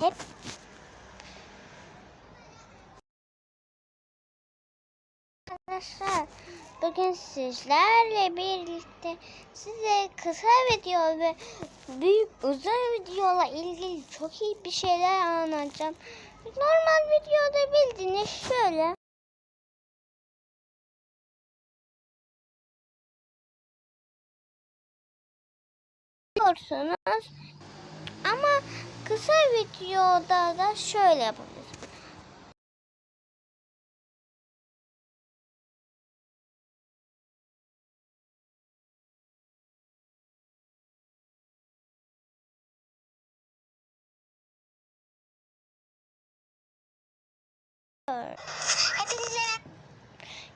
Hep Arkadaşlar bugün sizlerle birlikte size kısa video ve büyük uzun videola ilgili çok iyi bir şeyler anlatacağım. Normal videoda bildiğiniz şöyle. Biliyorsunuz ama kısa videoda da şöyle yapabiliriz.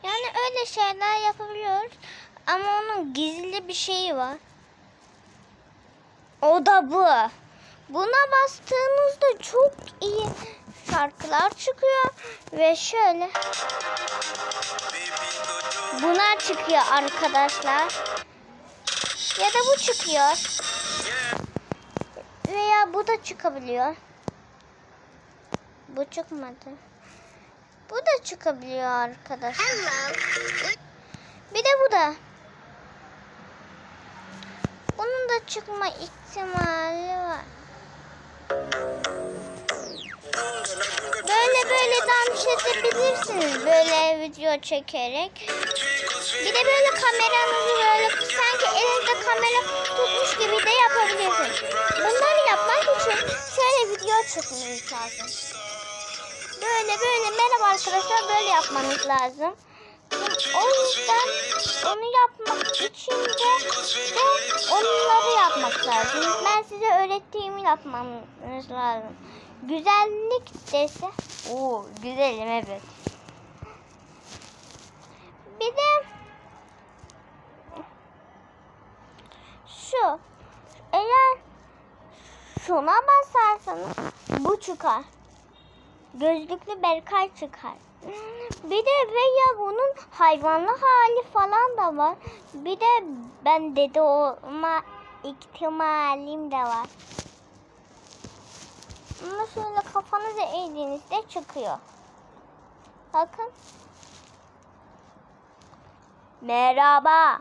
Yani öyle şeyler yapabiliyoruz ama onun gizli bir şeyi var. O da bu. Buna bastığınızda çok iyi şarkılar çıkıyor ve şöyle bunlar çıkıyor arkadaşlar. Ya da bu çıkıyor. Veya bu da çıkabiliyor. Bu çıkmadı. Bu da çıkabiliyor arkadaşlar. Bir de bu da. Bunun da çıkma ihtimali var. Böyle böyle dans edebilirsiniz böyle video çekerek. Bir de böyle kameranızı böyle sanki elinizde kamera tutmuş gibi de yapabilirsiniz. Bunları yapmak için şöyle video çekmeniz lazım. Böyle böyle merhaba arkadaşlar böyle yapmanız lazım. O yüzden onu yapmak için de, de onları yapmak lazım. Ben size öğrettiğimi yapmanız lazım. Güzellik dese. Oo güzelim evet. Bir de şu. Eğer şuna basarsanız bu çıkar. Gözlüklü Berkay çıkar. Bir de veya bunun hayvanlı hali falan da var. Bir de ben dede olma ihtimalim de var. Ama şöyle kafanızı eğdiğinizde çıkıyor. Bakın. Merhaba.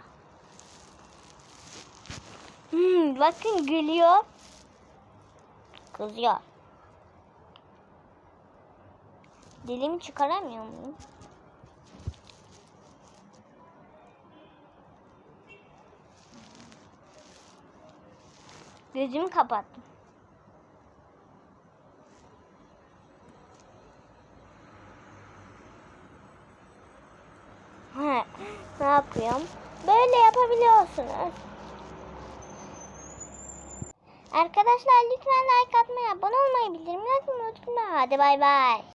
Hmm, bakın gülüyor. Kızıyor. Dilimi çıkaramıyor muyum? Gözümü kapattım. Ne yapıyorum? Böyle yapabiliyorsunuz. Arkadaşlar lütfen like atmayı, abone olmayı, bildirimleri açmayı unutmayın. Hadi bay bay.